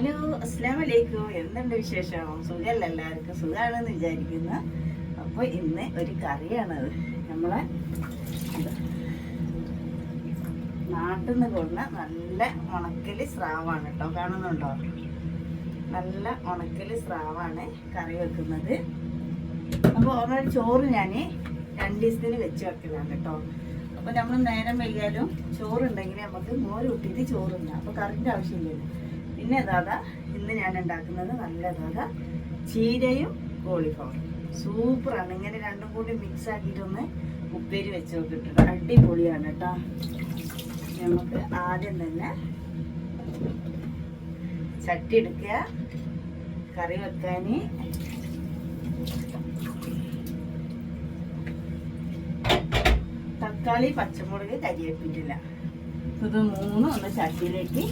Hello അസ്സാം വലൈക്കും എന്തുണ്ട് വിശേഷം? സുഖമല്ല എല്ലാവർക്കും? സുഖമാണെന്ന് വിചാരിക്കുന്നു. അപ്പോൾ ഇന്ന് ഒരു കറിയാണത് നമ്മളെ നാട്ടിൽ നിന്ന് കൊണ്ട നല്ല ഉണക്കൽ സ്രാവാണ് കേട്ടോ. കാണുന്നുണ്ടോ? നല്ല ഉണക്കൽ സ്രാവാണ് കറി വെക്കുന്നത്. അപ്പോൾ ഓർമ്മ ചോറ് ഞാൻ രണ്ട് ദിവസത്തിന് വെച്ച് വെക്കലാണ് കേട്ടോ. അപ്പോൾ നമ്മൾ നേരം വൈകിയാലും ചോറുണ്ടെങ്കിൽ നമുക്ക് മോര് കൂട്ടിയിട്ട് അപ്പോൾ കറിന്റെ ആവശ്യമില്ലല്ലോ. പിന്നെ ദാദാ ഇന്ന് ഞാൻ ഉണ്ടാക്കുന്നത് നല്ല ദാദാ ചീരയും കോളിഫ്ലവറും സൂപ്പറാണ് ഇങ്ങനെ രണ്ടും കൂടി മിക്സ് ആക്കിയിട്ടൊന്ന് ഉപ്പേരി വെച്ച് നോക്കിട്ടുണ്ട് അടിപൊളിയാണ് കേട്ടോ. നമുക്ക് ആദ്യം തന്നെ ചട്ടി എടുക്കുക. കറി വെക്കാൻ. തക്കാളി പച്ചമുളക് കരിവേപ്പിട്ടില്ല ഇത് മൂന്നും ഒന്ന് ചട്ടിയിലേക്ക്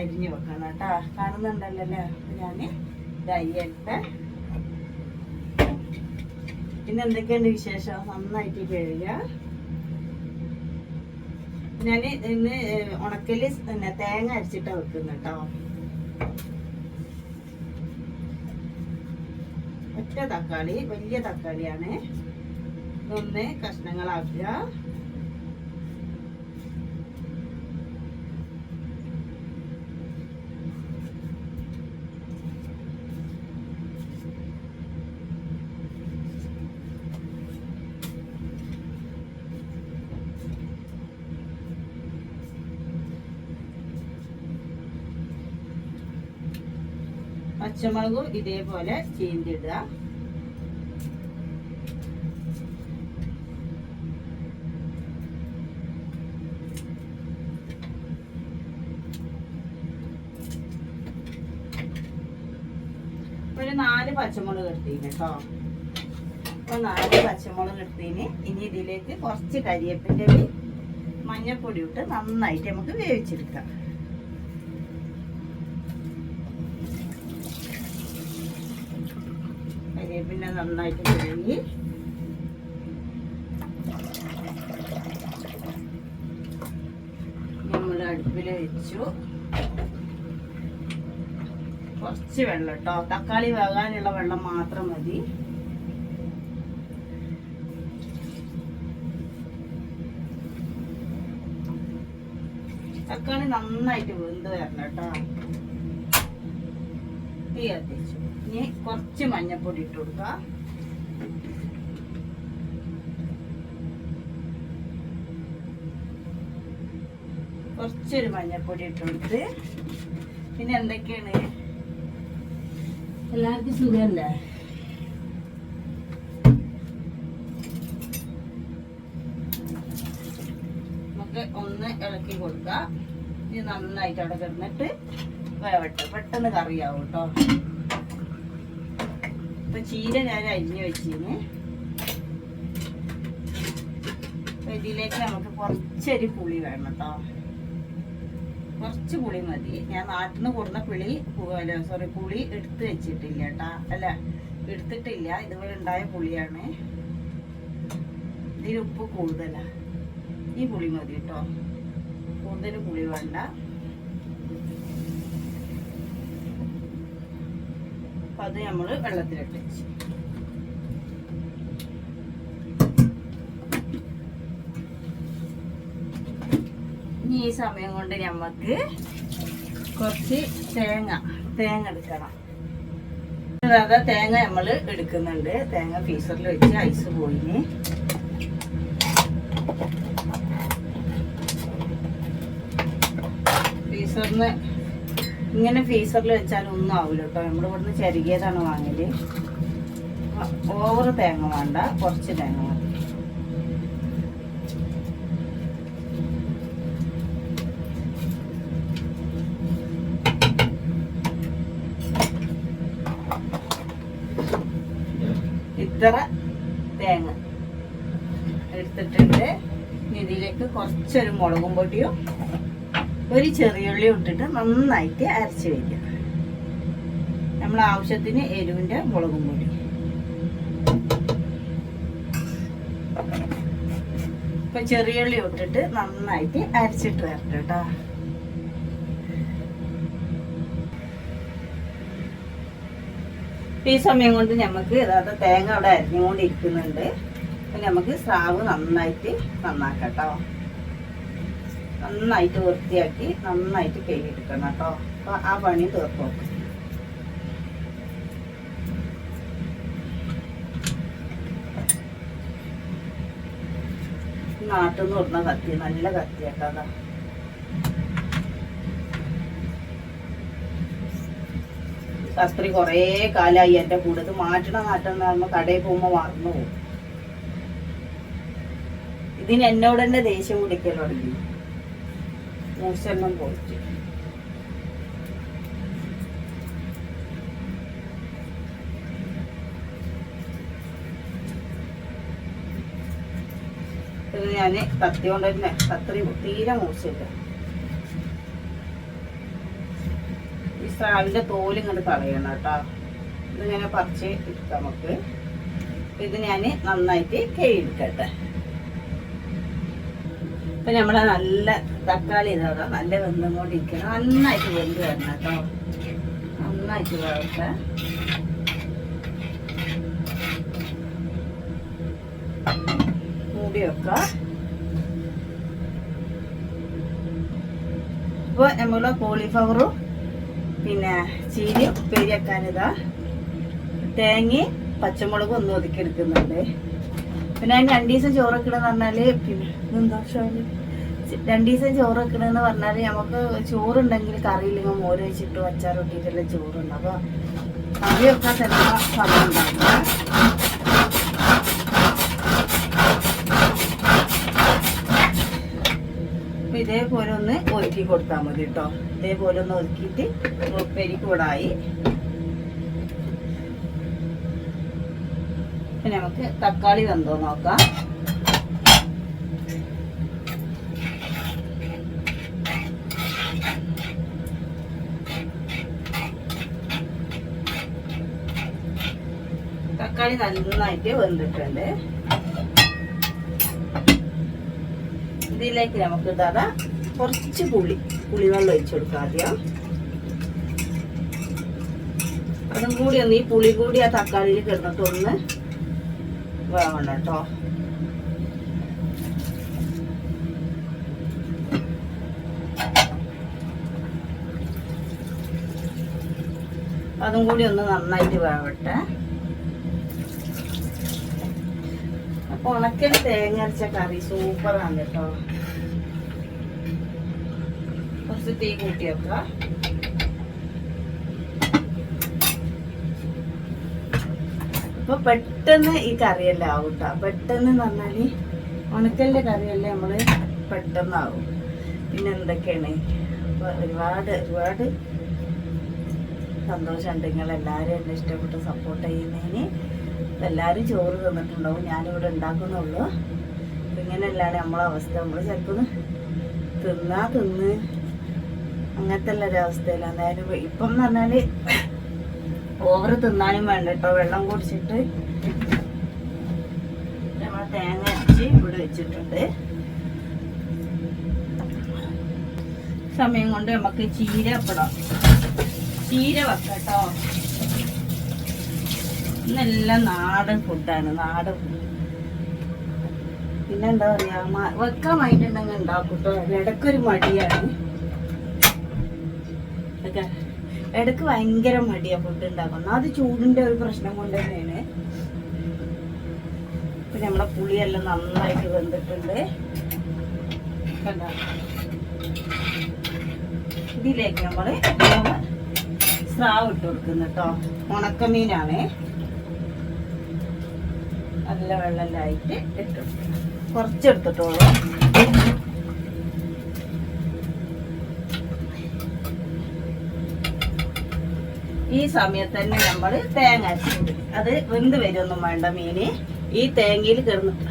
അരിഞ്ഞു വെക്കണം കേട്ടോ. കാണുന്നുണ്ടല്ലോ ഞാൻ അരിയട്ടെ പിന്നെ എന്തൊക്കെയുണ്ട് വിശേഷം? നന്നായിട്ട് കഴുകുക ഞാൻ ഇന്ന് ഉണക്കൽ പിന്നെ തേങ്ങ അരച്ചിട്ടാണ് വെക്കുന്നത് കേട്ടോ. ഒറ്റ തക്കാളി വലിയ തക്കാളിയാണ്. ഇതൊന്ന് കഷ്ണങ്ങളാക്കുക. പച്ചമുളകും ഇതേപോലെ ചീന്തിടുക. ഒരു നാല് പച്ചമുളക് എടുത്തീന് കേട്ടോ. അപ്പൊ നാല് പച്ചമുളക് എടുത്തീന്. ഇനി ഇതിലേക്ക് കുറച്ച് കരിയേപ്പിന്റെ മഞ്ഞപ്പൊടി ഇട്ട് നന്നായിട്ട് നമുക്ക് വേവിച്ചെടുക്കാം. കരിവേപ്പിന്റെ നന്നായിട്ട് കഴുകി. നമ്മൾ അടുപ്പിൽ വെച്ചു. കുറച്ച് വെള്ളം കേട്ടോ തക്കാളി വേകാനുള്ള വെള്ളം മാത്രം മതി. തക്കാളി നന്നായിട്ട് വെന്ത് വരണം കേട്ടോ തീ കത്തിച്ചു. ഇനി കുറച്ച് മഞ്ഞപ്പൊടി ഇട്ട് കൊടുക്കുക കുറച്ചൊരു മഞ്ഞപ്പൊടി ഇട്ട് കൊടുത്ത്. പിന്നെ എന്തൊക്കെയാണ്? എല്ലാവർക്കും സുഖമല്ലേ നമുക്ക് ഒന്ന് ഇളക്കി കൊടുക്കാം. ഇനി നന്നായിട്ട് അവിടെ കിടന്നിട്ട് വേവട്ടെ. പെട്ടെന്ന് കറിയാവും കേട്ടോ ഇപ്പൊ ചീര ഞാൻ അരിഞ്ഞു വെച്ചിരുന്നു. അപ്പൊ ഇതിലേക്ക് നമുക്ക് കുറച്ചൊരു പുളി വേണം കേട്ടോ. കുറച്ച് പുളി മതി. ഞാൻ നാട്ടിൽ നിന്ന് കൊടുന്ന പുളി സോറി പുളി എടുത്ത് വെച്ചിട്ടില്ല കേട്ടാ. അല്ല എടുത്തിട്ടില്ല. ഇതുപോലെ ഉണ്ടായ പുളിയാണ്. ഇതിൽ ഉപ്പ് കൂടുതലാ. ഈ പുളി മതി കേട്ടോ. കൂടുതൽ പുളി വേണ്ട. അപ്പൊ അത് നമ്മൾ വെള്ളത്തിലിട്ട് വെച്ച്. ഇനി ഈ സമയം കൊണ്ട് നമുക്ക് കുറച്ച് തേങ്ങ തേങ്ങ എടുക്കണം. തേങ്ങ നമ്മൾ എടുക്കുന്നുണ്ട്. തേങ്ങ ഫീസറിൽ വെച്ച് ഐസ് പോയിന് ഫീസറിന് ഇങ്ങനെ ഫ്രീസറിൽ വെച്ചാൽ ഒന്നും ആവില്ല കേട്ടോ നമ്മൾ ഇവിടുന്ന് ചെറുകിയതാണ് വാങ്ങൽ. ഓവർ തേങ്ങ വേണ്ട. കുറച്ച് തേങ്ങ മതി. ഇത്ര തേങ്ങ എടുത്തിട്ടുണ്ട്. ഇതിലേക്ക് കുറച്ചൊരു മുളകും പൊടിയും ഒരു ചെറിയുള്ളി ഇട്ടിട്ട് നന്നായിട്ട് അരച്ച് വയ്ക്കുക നമ്മൾ ആവശ്യത്തിന് എരിവിന്റെ മുളകും പൊടി. ചെറിയ ചെറിയുള്ളി ഇട്ടിട്ട് നന്നായിട്ട് അരച്ചിട്ട് വരട്ടെ കേട്ടോ. ഈ സമയം കൊണ്ട് നമുക്ക് അതായത് തേങ്ങ അവിടെ അരിഞ്ഞുകൊണ്ടിരിക്കുന്നുണ്ട്. അപ്പൊ നമുക്ക് സ്രാവ് നന്നായിട്ട് നന്നാക്കട്ടോ നന്നായിട്ട് വൃത്തിയാക്കി നന്നായിട്ട് കഴുകിയെടുക്കണം കേട്ടോ. അപ്പോൾ ആ പണി തീർപ്പ് നാട്ടിൽ നിന്ന് കൊടുക്കുന്ന കത്തി നല്ല കത്തിയാട്ടോ അതാ. കസ്ത്രി കുറേ കാലായി എന്റെ കൂടെ. ഇത് മാറ്റണ മാറ്റം എന്ന് കടയിൽ പോകുമ്പോൾ മറന്നു പോകും. ഇതിന് എന്നോട് തന്നെ ദേഷ്യം കുടിക്കൽ തുടങ്ങി. മൂസെണ്ണം പോയിട്ട് ഇത് ഞാൻ കത്തി കൊണ്ട് തന്നെ തീരെ മൂസില്ല ഈ സ്രാവിന്റെ തോൽ ഇങ്ങോട്ട് കളയണം കേട്ടോ. ഞാൻ പറിച്ച് എടുക്കാം നമുക്ക്. ഇത് ഞാൻ നന്നായിട്ട് കഴുകിയെടുക്കട്ടെ ഇപ്പൊ നമ്മളെ നല്ല തക്കാളി ഇതാ നല്ല വെന്തും കൊണ്ടിരിക്കണം നന്നായിട്ട് വെന്ത് വരണം കേട്ടോ. നന്നായിട്ട് വേവട്ടെ മൂടി വെക്കാം ഇപ്പൊ നമ്മൾ കോളിഫ്ലവറും പിന്നെ ചീനി ഉപ്പേരി വെക്കാനിതാ തേങ്ങയും പച്ചമുളകും ഒന്ന് ഒതുക്കിയെടുക്കുന്നുണ്ട് പിന്നെ അതിന് രണ്ടു ദിവസം ചോറ് വെക്കണമെന്ന് പറഞ്ഞാൽ രണ്ടു ദിവസം ചോറ്? വെക്കണമെന്ന് പറഞ്ഞാൽ നമുക്ക് ചോറുണ്ടെങ്കിൽ കറിയില്ലെങ്കിൽ മോര് വെച്ചിട്ട് അച്ചാർ ഇട്ടിട്ടുള്ള ചോറുണ്ട് അപ്പൊ കറി വെക്കാൻ സമയം ഇതേപോലെ ഒന്ന് ഒരുക്കി കൊടുത്താൽ മതി കേട്ടോ. ഇതേപോലെ ഒന്ന് ഒരുക്കിയിട്ട് ഉപ്പേരിക്ക് പിന്നെ നമുക്ക് തക്കാളി വെന്തോ നോക്കാം. തക്കാളി നന്നായിട്ട് വെന്തിട്ടുണ്ട്. ഇതിലേക്ക് നമുക്ക് ഇതാ കുറച്ച് പുളി പുളിവെള്ളം ഒഴിച്ചു കൊടുക്കാം ആദ്യം. അതും കൂടി ഒന്ന് ഈ പുളി കൂടി ആ തക്കാളിയിൽ കിടന്നിട്ട് വേവണം കേട്ടോ അതും കൂടി ഒന്ന് നന്നായിട്ട് വേവട്ടെ. അപ്പൊ ഉണക്കൽ തേങ്ങ അരച്ച കറി സൂപ്പറാണ് കേട്ടോ. കുറച്ച് തീ കൂട്ടി അപ്പൊ പെട്ടെന്ന് ഈ കറിയെല്ലാം ആവും കേട്ടോ പെട്ടെന്ന് എന്ന് പറഞ്ഞാൽ ഉണക്കലിന്റെ കറിയെല്ലാം നമ്മൾ പെട്ടെന്നാവും. പിന്നെ എന്തൊക്കെയാണ്? ഒരുപാട് ഒരുപാട് സന്തോഷമുണ്ട്. നിങ്ങൾ എല്ലാവരും എന്നെ ഇഷ്ടപ്പെട്ട് സപ്പോർട്ട് ചെയ്യുന്നതിന്. എല്ലാവരും ചോറ് തന്നിട്ടുണ്ടാവും. ഞാനിവിടെ ഉണ്ടാക്കുന്നുള്ളൂ. ഇങ്ങനെയല്ലാണ് നമ്മളെ അവസ്ഥ. നമ്മൾ ചിലപ്പോൾ തിന്നാ തിന്ന് അങ്ങനത്തെ ഉള്ള ഒരവസ്ഥയിലാണ് അതായത് ഇപ്പം എന്ന് പറഞ്ഞാൽ ഓവർ തിന്നാനും വേണ്ട കേട്ടോ. വെള്ളം കുടിച്ചിട്ട് നമ്മൾ തേങ്ങ അരച്ച് ഇവിടെ വെച്ചിട്ടുണ്ട്. സമയം കൊണ്ട് നമുക്ക് ചീര വെക്കണം. ചീര വെക്കട്ടോ ഇന്നെല്ലാം നാടൻ ഫുഡാണ് നാടൻ പിന്നെന്താ പറയാ വെക്കാൻ വൈകിട്ടുണ്ടെങ്കിൽ ഉണ്ടാക്കും കേട്ടോ. ഇടയ്ക്കൊരു മടിയാണ്. ഇടയ്ക്ക് ഭയങ്കര മടിയാ ഫുഡ് ഉണ്ടാക്കുന്നത് അത് ചൂടിന്റെ ഒരു പ്രശ്നം കൊണ്ട് തന്നെയാണ്. ഇപ്പൊ നമ്മളെ പുളിയെല്ലാം നന്നായിട്ട് വെന്തിട്ടുണ്ട്. ഇതിലേക്ക് നമ്മൾ സ്രാവ് ഇട്ട് കൊടുക്കുന്നു കേട്ടോ. ഉണക്കമീനാണ്. നല്ല വെള്ളമെല്ലായിട്ട് ഇട്ടു കുറച്ചെടുത്തിട്ടോളൂ ഈ സമയത്ത് തന്നെ നമ്മൾ തേങ്ങ അത് വെന്ത് വരുമൊന്നും വേണ്ട മീന്. ഈ തേങ്ങയിൽ കിടന്നിട്ട്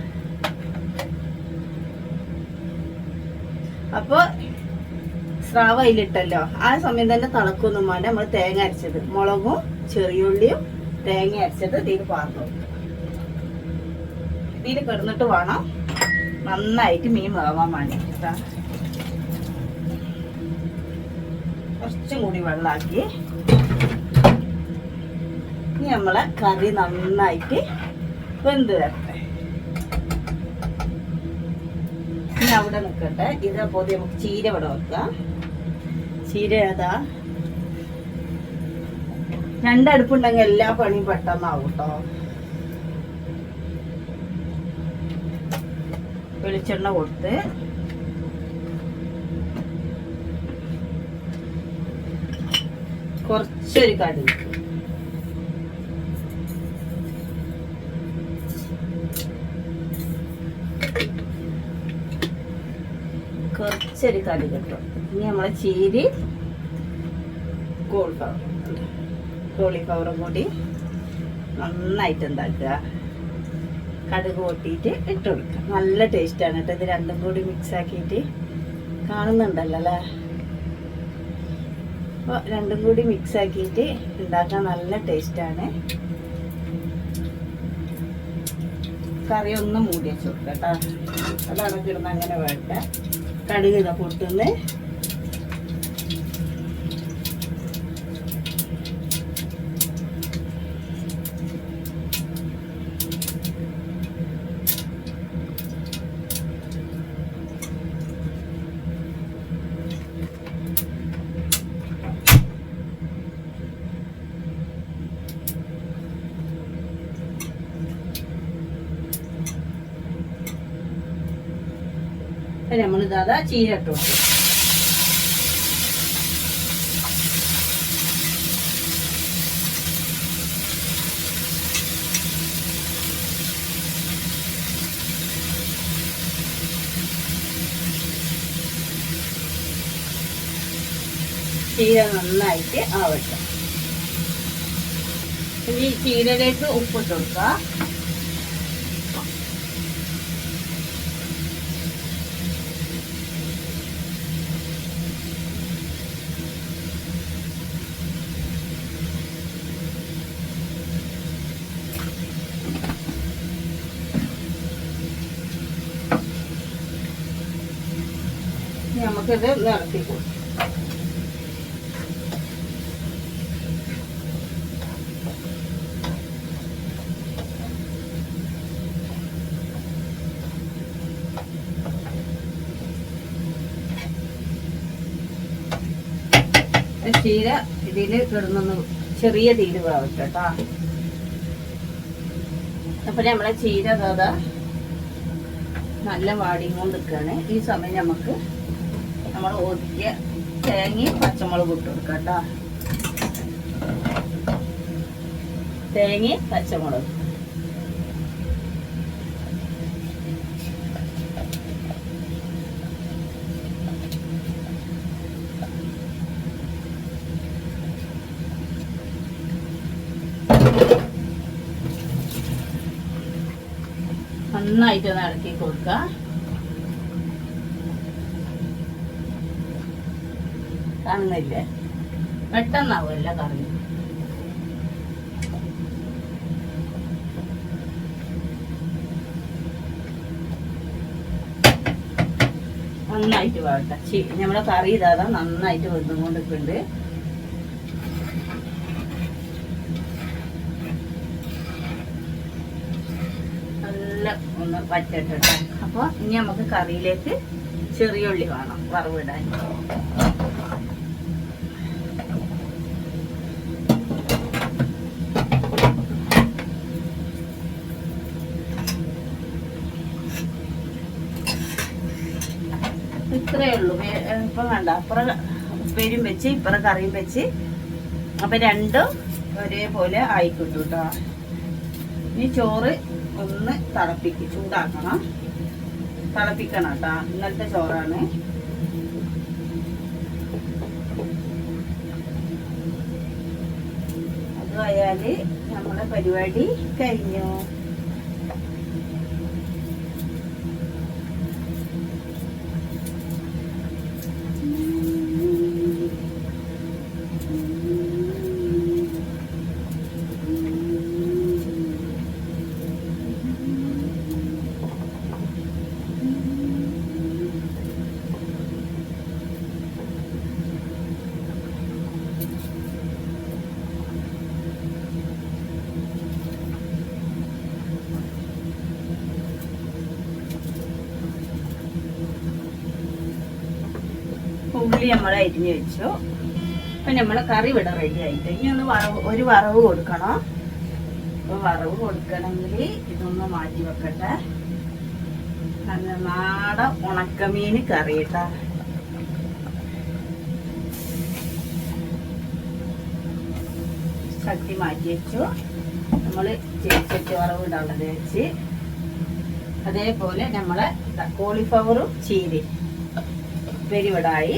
അപ്പൊ സ്രാവ് അതിലിട്ടല്ലോ. ആ സമയം തന്നെ തിളക്കൊന്നും വേണ്ട. നമ്മൾ തേങ്ങ അരച്ചത്. മുളകും ചെറിയുള്ളിയും തേങ്ങ അരച്ചത് ഇതിൽ പാർന്നു ഇതിൽ കിടന്നിട്ട് വേണം നന്നായിട്ട് മീൻ വേവാൻ വേണ്ടി കുറച്ചും കൂടി വെള്ളമാക്കി ഇനി നമ്മളെ കറി നന്നായിട്ട് വെന്ത് വരട്ടെ. ഇനി അവിടെ നിൽക്കട്ടെ ഇതേപോലെ നമുക്ക് ചീര ഇവിടെ വെക്കാം. ചീര ഏതാ? രണ്ടടുപ്പുണ്ടെങ്കിൽ എല്ലാ പണിയും പെട്ടെന്നാവും കേട്ടോ വെളിച്ചെണ്ണ കൊടുത്ത് കുറച്ചൊരു കടുക്. കുറച്ചൊരു കറി കിട്ടും ഇനി നമ്മളെ ചീരി കോളിഫ്ലവർ കോളിഫ്ലവറും കൂടി നന്നായിട്ട് എന്താക്കുക? കടുക് പൊട്ടിയിട്ട് ഇട്ട് കൊടുക്കുക. നല്ല ടേസ്റ്റാണ് കേട്ടോ. ഇത് രണ്ടും കൂടി മിക്സ് ആക്കിയിട്ട് കാണുന്നുണ്ടല്ലോ അല്ലേ? അപ്പോൾ രണ്ടും കൂടി മിക്സ് ആക്കിയിട്ട് ഉണ്ടാക്കാൻ നല്ല ടേസ്റ്റാണ് കറി ഒന്ന് മൂടി വെച്ച് കൊടുക്കാം കേട്ടോ. അതാണ് കിടന്ന് അങ്ങനെ വേണ്ട. കടുക് ഇതാ നമ്മൾ ഇതാ ചീര ചീര നന്നായിട്ട് ആവട്ടെ. ഈ ചീരയിലേക്ക് ഉപ്പിട്ട് കൊടുക്കുക ഇനി നമുക്കിത് നിറത്തി ചീര ഇതിൽ കിടന്നൊന്ന് ചെറിയ തീര് വേവട്ടെ കേട്ടോ. അപ്പൊ നമ്മളെ ചീര അതാ നല്ല വാടിയും കൊണ്ട് നിൽക്കുകയാണ് ഈ സമയം നമുക്ക് നമ്മൾ ഒതുക്കിയ തേങ്ങയും പച്ചമുളകും ഇട്ട് കൊടുക്കുക കേട്ടോ. തേങ്ങയും പച്ചമുളകും. നന്നായിട്ട് ഇളക്കി കൊടുക്കുക കാണുന്നില്ലേ? പെട്ടെന്നാവുമല്ല കറി നന്നായിട്ട് വേണ്ട ചി നമ്മുടെ കറി ഇതാ നന്നായിട്ട് വെന്തുകൊണ്ടിരിക്കുന്നുണ്ട് നല്ല ഒന്ന് പറ്റട്ടെ അപ്പോൾ ഇനി നമുക്ക് കറിയിലേക്ക് ചെറിയ ഉള്ളി വേണം വറവിടാൻ ഇത്രയേ ഉള്ളൂ. ഇപ്പം വേണ്ട. അപ്പുറം ഉപ്പേരും വെച്ച് ഇപ്പുറം കറിയും വെച്ച്. അപ്പം രണ്ടും ഒരേപോലെ ആയിക്കിട്ടു കേട്ടോ ഇനി ചോറ് ഒന്ന് തിളപ്പിക്കും ചൂടാക്കണം. തിളപ്പിക്കണം കേട്ടോ ഇന്നത്തെ ചോറാണ്. അതുമായാൽ നമ്മുടെ പരിപാടി കഴിഞ്ഞു. നമ്മൾ അരിഞ്ഞ് വെച്ചു. അപ്പം നമ്മൾ കറി ഇവിടെ റെഡി ആയിട്ട് ഇനി ഒന്ന് വറവ് ഒരു വറവ് കൊടുക്കണം. അപ്പോൾ വറവ് കൊടുക്കണമെങ്കിൽ ഇതൊന്ന് മാറ്റി വെക്കട്ടെ. നാടൻ ഉണക്കമീൻ കറി കേട്ടാ ശക്തി മാറ്റി വെച്ചു. നമ്മൾ ചേച്ചട്ടി വറവ് ഇടാനുള്ളത് വെച്ച്. അതേപോലെ നമ്മളെ കോളിഫ്ലവറും ചീരി വടായി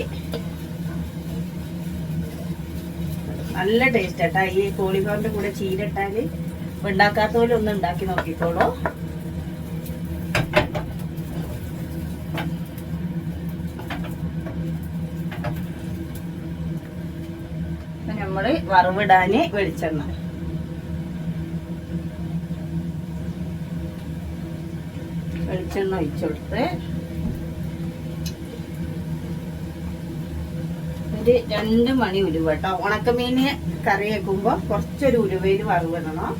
നല്ല ടേസ്റ്റ് ആട്ടാ. ഈ കോളിഫ്ലവറിന്റെ കൂടെ ചീര ഉണ്ടാക്കാത്ത പോലെ ഒന്ന് ഉണ്ടാക്കി നോക്കിക്കോളൂ. നമ്മൾ വറവിടാന് വെളിച്ചെണ്ണ. വെളിച്ചെണ്ണ ഒഴിച്ചെടുത്ത് ഒരു രണ്ട് മണി ഉരുവ കേട്ടോ. ഉണക്കമീന് കറി വെക്കുമ്പോൾ കുറച്ചൊരു ഉരുവയിൽ വറവിടണം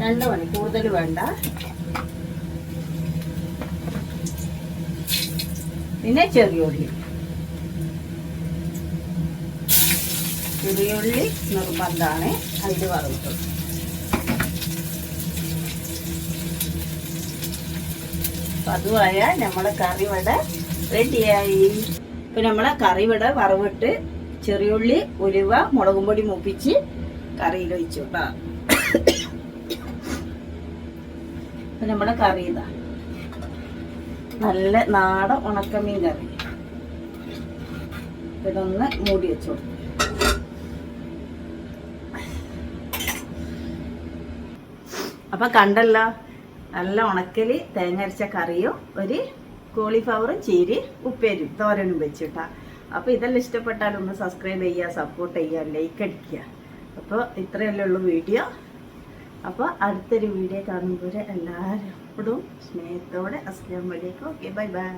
രണ്ട് മണി കൂടുതൽ വേണ്ട. പിന്നെ ചെറിയുള്ളി ചെറിയുള്ളി നിർബന്ധമാണ്. അതിൽ വറുത്തത് അതുമായ നമ്മളെ കറിവട റെഡിയായി ഇപ്പൊ നമ്മളെ കറിവട വറവിട്ട് ചെറിയുള്ളി ഉലുവ മുളകും പൊടി മുപ്പിച്ച് കറിയിൽ ഒഴിച്ചു കേട്ടോ ഇപ്പൊ നമ്മുടെ കറി ഇതാ. നല്ല നാടൻ ഉണക്കമീൻ കറി. ഇതൊന്ന് മൂടി വെച്ചു അപ്പൊ കണ്ടല്ലോ നല്ല ഉണക്കൽ തേങ്ങ അരച്ച കറിയും ഒരു കോളിഫ്ലവറും ചീരി ഉപ്പേരും തോരനും വെച്ചിട്ടാ അപ്പോൾ ഇതെല്ലാം ഇഷ്ടപ്പെട്ടാൽ ഒന്ന് സബ്സ്ക്രൈബ് ചെയ്യുക സപ്പോർട്ട് ചെയ്യുക ലൈക്ക് അടിക്കുക. അപ്പോൾ ഇത്രയല്ലേ ഉള്ളൂ വീഡിയോ. അപ്പോൾ അടുത്തൊരു വീഡിയോ കാണുമ്പോൾ എല്ലാവരോടും സ്നേഹത്തോടെ അസ്ലാം വലൈക്കും ഓക്കെ ബൈ ബൈ